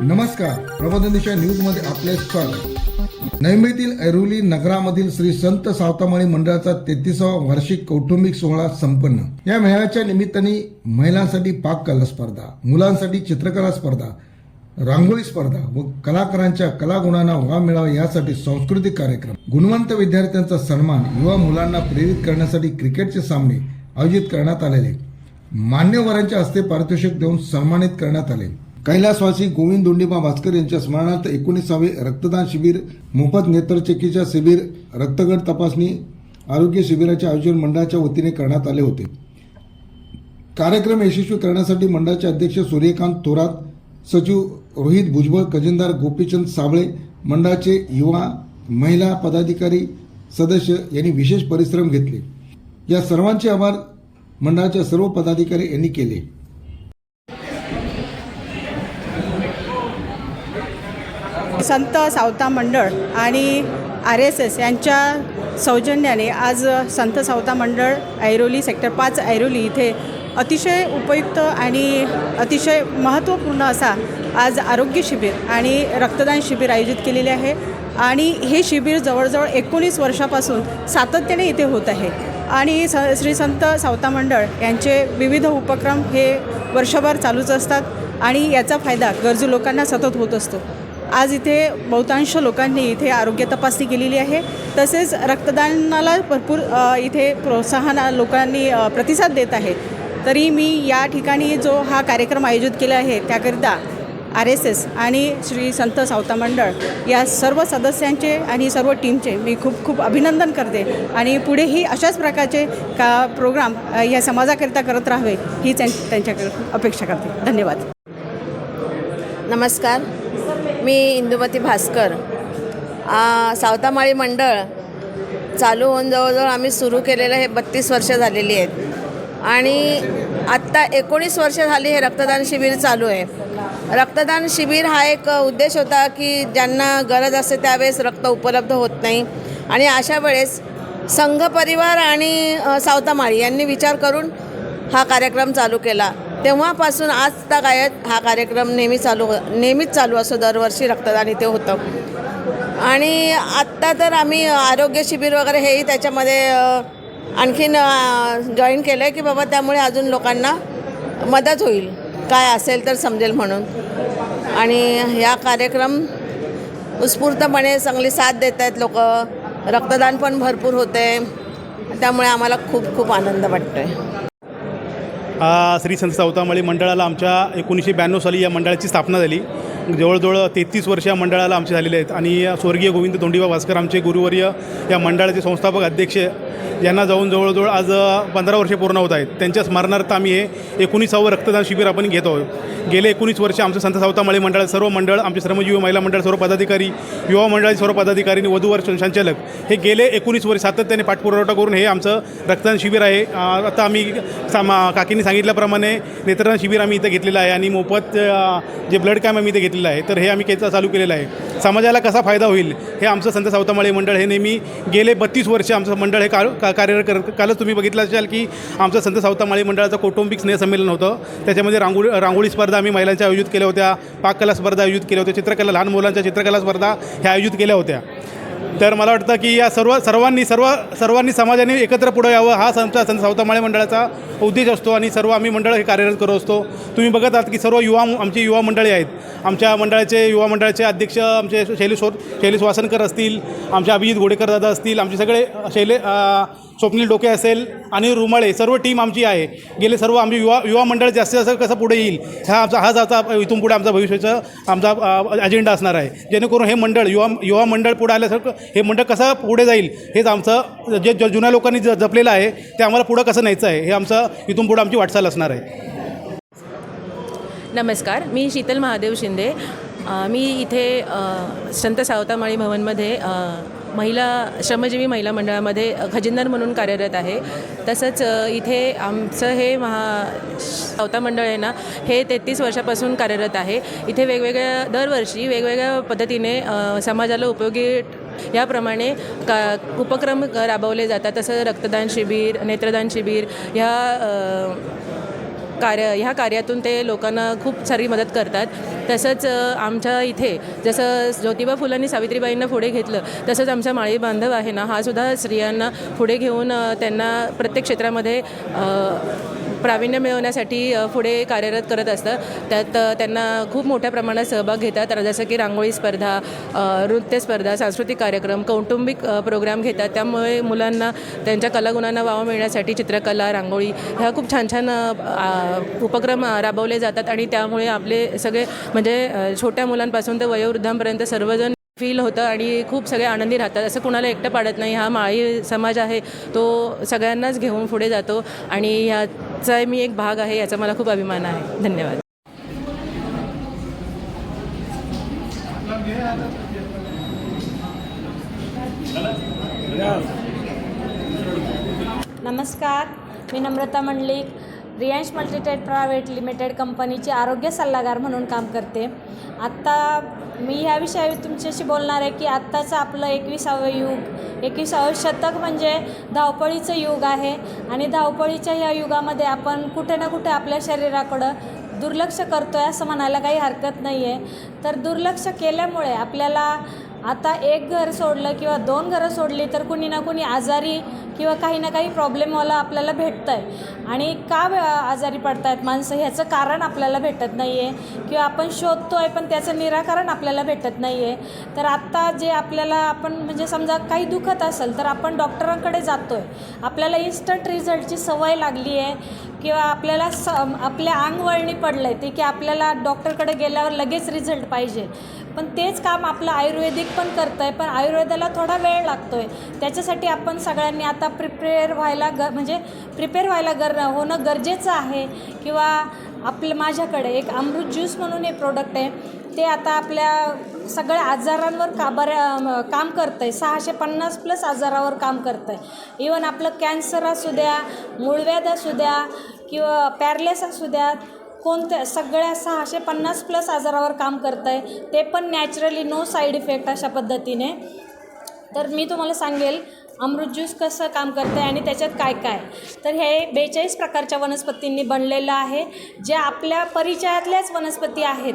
नमस्कार. प्रबोधन दिशा न्यूजमध्ये आपले स्वागत. नैमेतील ऐरोली नगरामधील श्री संत सावतामाळी मंडळाचा तेहतीसावा वार्षिक कौटुंबिक सोहळा संपन्न. या मेळाव्याच्या निमित्ताने महिलांसाठी पाककला स्पर्धा मुलांसाठी चित्रकला स्पर्धा रांगोळी स्पर्धा व कलाकारांच्या कलागुणांना वाव मिळावा यासाठी सांस्कृतिक कार्यक्रम. गुणवंत विद्यार्थ्यांचा सन्मान युवा मुलांना प्रेरित करण्यासाठी क्रिकेटचे सामने आयोजित करण्यात आलेले. मान्यवरांच्या हस्ते पारितोषिक देऊन सन्मानित करण्यात आले. कैलासवासी गोविंद दोंडीबा भास्कर यांच्या स्मरणार्थ एकोणीसावे रक्तदान शिबिर मोफत नेत्रचेकीच्या शिबिर रक्तगट तपासणी आरोग्य शिबिराचे आयोजन मंडळाच्या वतीने करण्यात आले होते. कार्यक्रम यशस्वी करण्यासाठी मंडळाचे अध्यक्ष सूर्यकांत थोरात सचिव रोहित भुजबळ खजिनदार गोपीचंद साबळे मंडळाचे युवा महिला पदाधिकारी सदस्य यांनी विशेष परिश्रम घेतले. या सर्वांचे आभार मंडळाच्या सर्व पदाधिकारी यांनी केले. संत सावता मंडळ आणि आर एस एस यांच्या सौजन्याने आज संत सावता मंडळ ऐरोली सेक्टर पाच ऐरोली इथे अतिशय उपयुक्त आणि अतिशय महत्त्वपूर्ण असा आज आरोग्य शिबिर आणि रक्तदान शिबिर आयोजित केलेले आहे. आणि हे शिबिर जवळजवळ एकोणीस वर्षापासून सातत्याने इथे होत आहे. आणि स श्री संत सावता मंडळ यांचे विविध उपक्रम हे वर्षभर चालूच असतात आणि याचा फायदा गरजू लोकांना सतत होत असतो. आज इथे बहुतांश लोकांनी इथे आरोग्य तपासणी केलेली आहे. तसेच रक्तदानाला भरपूर इथे प्रोत्साहन लोकांनी प्रतिसाद देत आहे. तरी मी या ठिकाणी जो हा कार्यक्रम आयोजित केला आहे त्याकरिता आर एस एस आणि श्री संत सावता मंडळ या सर्व सदस्यांचे आणि सर्व टीमचे मी खूप खूप अभिनंदन करते. आणि पुढेही अशाच प्रकारचे का प्रोग्राम या समाजाकरिता करत राहावे ही त्यां त्यांच्याकडे अपेक्षा करते. धन्यवाद. नमस्कार. मी इंदुमती भास्कर. सावतामाळी मंडळ चालू होऊन जवळजवळ आम्ही सुरू केलेलं हे बत्तीस वर्ष झालेली आहेत. आणि आत्ता एकोणीस वर्ष झाली हे रक्तदान शिबिर चालू आहे. रक्तदान शिबिर हा एक उद्देश होता की ज्यांना गरज असते त्यावेळेस रक्त उपलब्ध होत नाही. आणि अशा वेळेस संघ परिवार आणि सावतामाळी यांनी विचार करून हा कार्यक्रम चालू केला. तेव्हापासून आज तक हा कार्यक्रम नेहमी चालू नेहमीच चालू असतो दरवर्षी रक्तदान इथे होतं. आणि आत्ता तर आम्ही आरोग्य शिबिर वगैरे हेही त्याच्यामध्ये आणखीन जॉईन केलं आहे की बाबा त्यामुळे अजून लोकांना मदत होईल. काय असेल तर समजेल म्हणून. आणि ह्या कार्यक्रम उत्स्फूर्तपणे चांगली साथ देत आहेत लोक. रक्तदान पण भरपूर होते. त्यामुळे आम्हाला खूप खूप आनंद वाटतो आहे श्री संत सावतामाळी मंडळाला आमच्या एकोणीसशे ब्याण्णव साली या मंडळाची स्थापना झाली. जवळजवळ तेहतीस वर्ष या मंडळाला आमचे झालेले आहेत. आणि स्वर्गीय गोविंद तोंडीबा भास्कर आमचे गुरुवर्य या मंडळाचे संस्थापक अध्यक्ष यांना जाऊन जवळजवळ आज पंधरा वर्षे पूर्ण होत आहेत. त्यांच्या स्मरणार्थ आम्ही हे एकोणीसावं रक्तदान शिबिर आपण घेत आहोत. गेले एकोणीस वर्ष आमचं संत सावतामाळी मंडळ सर्व मंडळ आमचे श्रमजीवी महिला मंडळ सर्व पदाधिकारी युवा मंडळाचे सर्व पदाधिकारी आणि वधूवर संचालक हे गेले एकोणीस वर्ष सातत्याने पाठपुरावठा करून हे आमचं रक्तदान शिबिर आहे. आता आम्ही सामा काकींनी सांगितल्याप्रमाणे नेत्रदान शिबिर आम्ही इथं घेतलेलं आहे आणि मोफत जे ब्लड कॅम्प आम्ही इथे घेतलेलं आहे तर हे आम्ही केचा चालू केलेलं आहे. समाजाला कसा फायदा होईल हे आमचं संत सावतामाळी मंडळ हे नेहमी गेले बत्तीस वर्ष आमचं मंडळ हे का का- कार्यरत कर कालच तुम्ही बघितलं असाल की आमचं संत सावतामाळी मंडळाचं कौटुंबिक स्नेहसंमेलन होतं. त्याच्यामध्ये रांगोळी रांगोळी स्पर्धा आम्ही महिलांच्या आयोजित केल्या होत्या पाककला स्पर्धा आयोजित केल्या होत्या चित्रकला लहान मुलांच्या चित्रकला स्पर्धा ह्या आयोजित केल्या होत्या. तर मला वाटतं की या सर्व सर्वांनी सर्व सर्वांनी समाजाने एकत्र पुढं यावं हा संत संत सावतामाळे मंडळाचा उद्देश असतो आणि सर्व आम्ही मंडळ हे कार्यरत करत असतो. तुम्ही बघत आहात की सर्व युवा आमची युवा मंडळी आहेत. आमच्या मंडळाचे युवा मंडळाचे अध्यक्ष आमचे शैलेश वा- शैलेश वासनकर असतील आमचे अभिजित घोडेकर दादा असतील आमचे सगळे शैले स्वप्नील डोके असेल आणि रुमाळे सर्व टीम आमची आहे. गेले सर्व आमचे युवा युवा मंडळ जास्तीत जास्त कसं पुढे येईल? हा आमचा हाच आता इथून पुढे आमचा भविष्याचा आमचा अजेंडा असणार आहे. जेणेकरून हे मंडळ युवा युवा मंडळ पुढे आल्यासारखं हे मंडळ कसं पुढे जाईल हेच आमचं जे ज- जुन्या लोकांनी ज जपलेलं आहे ते आम्हाला पुढं कसं न्यायचं आहे हे आमचं इथून पुढं आमची वाटचाल असणार आहे. नमस्कार मी शीतल महादेव शिंदे. मी इथे संत सावतामाळी भवनमध्ये महिला श्रमजीवी महिला मंडळामध्ये खजिनदार म्हणून कार्यरत आहे. तसंच इथे आमचं हे महा सावता मंडळ आहे ना हे तेहतीस वर्षापासून कार्यरत आहे. इथे वेगवेगळ्या दरवर्षी वेगवेगळ्या पद्धतीने समाजाला उपयोगी याप्रमाणे का उपक्रम राबवले जातात. तसं रक्तदान शिबिर नेत्रदान शिबिर ह्या कार्य ह्या कार्यातून ते लोकांना खूप सारी मदत करतात. तसंच आमच्या इथे जसं ज्योतिबा फुलांनी सावित्रीबाईंना पुढे घेतलं तसंच आमचा माळी बांधव आहे ना हा सुद्धा स्त्रियांना पुढे घेऊन त्यांना प्रत्येक क्षेत्रामध्ये प्रावीण्य मिळवण्यासाठी पुढे कार्यरत करत असतं. त्यात त्यांना खूप मोठ्या प्रमाणात सहभाग घेतात. जसं की रांगोळी स्पर्धा नृत्य स्पर्धा सांस्कृतिक कार्यक्रम कौटुंबिक प्रोग्राम घेतात. त्यामुळे मुलांना त्यांच्या कलागुणांना वाव मिळण्यासाठी चित्रकला रांगोळी ह्या खूप छान छान उपक्रम राबवले जातात. आणि त्यामुळे आपले सगळे म्हणजे छोट्या मुलांपासून तर वयोवृद्धांपर्यंत सर्वजण फील होतं आणि खूप सगळे आनंदी राहतात. असं कुणाला एकटं पाडत नाही. हा माळी समाज आहे. तो सगळ्यांनाच घेऊन पुढे जातो आणि ह्याचा मी एक भाग आहे याचा मला खूप अभिमान आहे. धन्यवाद. नमस्कार. मी नम्रता मंडलिक. रियांश मल्टीटेट प्रायव्हेट लिमिटेड कंपनीची आरोग्य सल्लागार म्हणून काम करते. आत्ता मी ह्या विषयावर तुमच्याशी बोलणार आहे की आत्ताचं आपलं एकविसावं युग एकविसावं शतक म्हणजे धावपळीचं युग आहे आणि धावपळीच्या ह्या युगामध्ये आपण कुठे ना कुठे आपल्या शरीराकडं दुर्लक्ष करतो आहे असं म्हणायला काही हरकत नाही आहे तर दुर्लक्ष केल्यामुळे आपल्याला आता एक घर सोडलं किंवा दोन घरं सोडली तर कुणी ना कुणी आजारी किंवा काही ना काही प्रॉब्लेमवाला आपल्याला भेटतं आहे आणि का आजारी पडत आहेत माणसं? ह्याचं कारण आपल्याला भेटत नाही आहे किंवा आपण शोधतो आहे पण त्याचं निराकरण आपल्याला भेटत नाही आहे तर आत्ता जे आपल्याला आपण म्हणजे समजा काही दुखत असेल तर आपण डॉक्टरांकडे जातो आहे आपल्याला इन्स्टंट रिझल्टची सवय लागली आहे किंवा आपल्याला स आपल्या अंगवळणी पडलं आहे ते की आपल्याला डॉक्टरकडे गेल्यावर लगेच रिझल्ट पाहिजे. पण तेच काम आपलं आयुर्वेदिक पण करतं आहे पण आयुर्वेदाला थोडा वेळ लागतो आहे त्याच्यासाठी आपण सगळ्यांनी आता प्रिपेअर व्हायला ग म्हणजे प्रिपेअर व्हायला गर होणं गरजेचं आहे. किंवा आपलं माझ्याकडे एक अमृत ज्यूस म्हणून हे प्रोडक्ट आहे. ते आता आपल्या सगळ्या आजारांवर का बऱ्या काम करतं आहे सहाशे पन्नास प्लस आजारावर काम करतं आहे इवन आपलं कॅन्सर असू द्या मूळव्याध असू द्या किंवा पॅरलेस असू द्या कोणत्या सगळ्या सहाशे पन्नास प्लस आजारावर काम करतं आहे ते पण नॅचरली नो साईड इफेक्ट अशा पद्धतीने. तर मी तुम्हाला सांगेल अमृत ज्यूस कसं काम करतं आहे आणि त्याच्यात काय काय. तर हे बेचाळीस प्रकारच्या वनस्पतींनी बनलेलं आहे जे आपल्या परिचयातल्याच वनस्पती आहेत.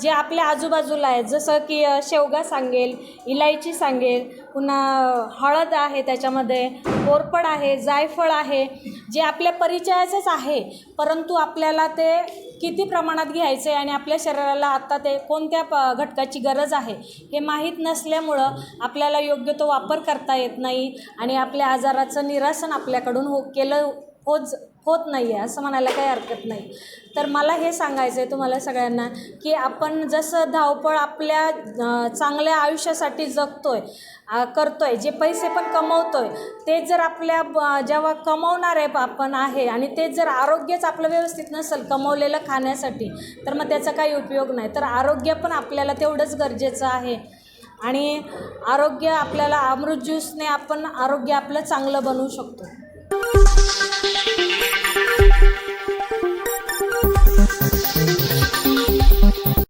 जे आपल्या आजूबाजूला आहेत जसं की शेवगा सांगेल इलायची सांगेल पुन्हा हळद आहे त्याच्यामध्ये कोरपड आहे जायफळ आहे जे आपल्या परिचयाचंच आहे. परंतु आपल्याला ते किती प्रमाणात घ्यायचं आहे आणि आपल्या शरीराला आत्ता ते कोणत्या प घटकाची गरज आहे हे माहीत नसल्यामुळं आपल्याला योग्य तो वापर करता येत नाही आणि आपल्या आजाराचं निरासन आपल्याकडून हो केलं होत होत नाही आहे असं म्हणायला काही हरकत नाही. तर मला हे सांगायचं आहे तुम्हाला सगळ्यांना की आपण जसं धावपळ आपल्या चांगल्या आयुष्यासाठी जगतो आहे करतो आहे जे पैसे पण कमवतो आहे ते जर आपल्या ब- जेव्हा कमवणार आहे आपण आहे आणि ते जर आरोग्यच आपलं व्यवस्थित नसेल कमवलेलं खाण्यासाठी तर मग त्याचा काही उपयोग नाही. तर आरोग्य पण आपल्याला तेवढंच गरजेचं आहे. आणि आरोग्य आपल्याला अमृत ज्यूसने आपण आरोग्य आपलं चांगलं बनवू शकतो. Thank you.